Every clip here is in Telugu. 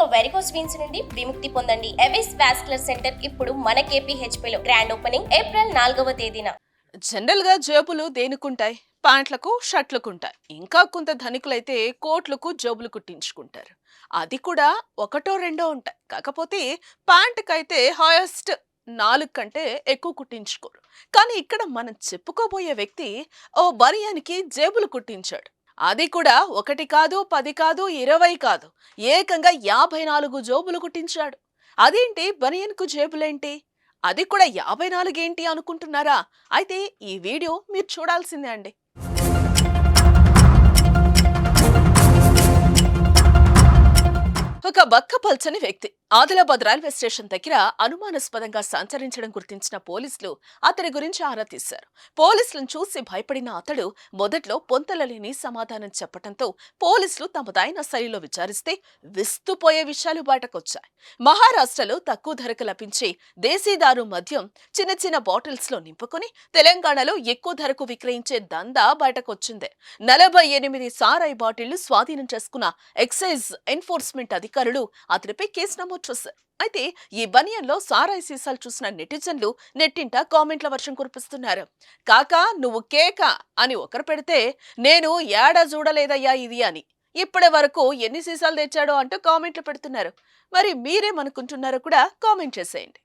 ఇక వెరికోస్ వీన్స్ నుండి విముక్తి పొందండి. ఎవిస్ వాస్కులర్ సెంటర్ ఇప్పుడు మన కేపీహెచ్పిలో లో గ్రాండ్ ఓపెనింగ్ ఏప్రిల్ నాలుగవ తేదీన. జనరల్గా జేబులు దేనికుంటాయి? ప్యాంట్లకు షర్ట్లకుంటాయి. ఇంకా కొంత ధనికులైతే కోట్లకు జేబులు కుట్టించుకుంటారు. అది కూడా ఒకటో రెండో ఉంటాయి. కాకపోతే ప్యాంటుకైతే హైయెస్ట్ నాలుగు కంటే ఎక్కువ కుట్టించుకోరు. కానీ ఇక్కడ మనం చెప్పుకోబోయే వ్యక్తి ఓ బరియానికి జేబులు కుట్టించాడు. అది కూడా ఒకటి కాదు పది కాదు ఇరవై కాదు. ఏకంగా యాభై నాలుగు జోబులు కుట్టించాడు. అదేంటి బనియన్కు జేబులేంటి? అది కూడా యాభై నాలుగేంటి అనుకుంటున్నారా? అయితే ఈ వీడియో మీరు చూడాల్సిందే అండి. ఒక బక్క పల్చని వ్యక్తి. ఆదిలాబాద్ రైల్వే స్టేషన్ దగ్గర అనుమానాస్పదంగా సంచరించడం గుర్తించిన పోలీసులు అతడి గురించి ఆరా తీశారు. పోలీసులను చూసి భయపడిన అతడు మొదట్లో పొంతలలేని సమాధానం చెప్పడంతో పోలీసులు తమదైన శైలిలో విచారిస్తే విస్తుపోయే విషయాలు బయటకొచ్చాయి. మహారాష్ట్రలో తక్కువ ధరకు లభించే దేశీదారు మద్యం చిన్న చిన్న బాటిల్స్లో నింపుకొని తెలంగాణలో ఎక్కువ ధరకు విక్రయించే దందా బయటకొచ్చింది. నలభై ఎనిమిది సారాయి బాటిళ్ళు స్వాధీనం చేసుకున్న ఎక్సైజ్ ఎన్ఫోర్స్మెంట్ అధికారులు అతనిపై కేసు నమోదు చూస్ అయితే ఈ బనియన్లో సారాయి సీసాలు చూసిన నెటిజన్లు నెట్టింట కామెంట్ల వర్షం కురిపిస్తున్నారు. కాకా నువ్వు కేక? అని ఒకరు పెడితే నేను ఏడ చూడలేదయ్యా ఇది అని. ఇప్పటి వరకు ఎన్ని సీసాలు తెచ్చాడో అంటూ కామెంట్లు పెడుతున్నారు. మరి మీరేమనుకుంటున్నారో కూడా కామెంట్ చేసేయండి.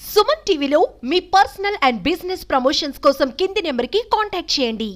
సుమన్ టీవీలో మీ పర్సనల్ అండ్ బిజినెస్ ప్రమోషన్స్ కోసం కింది నెంబర్కి కాంటాక్ట్ చేయండి.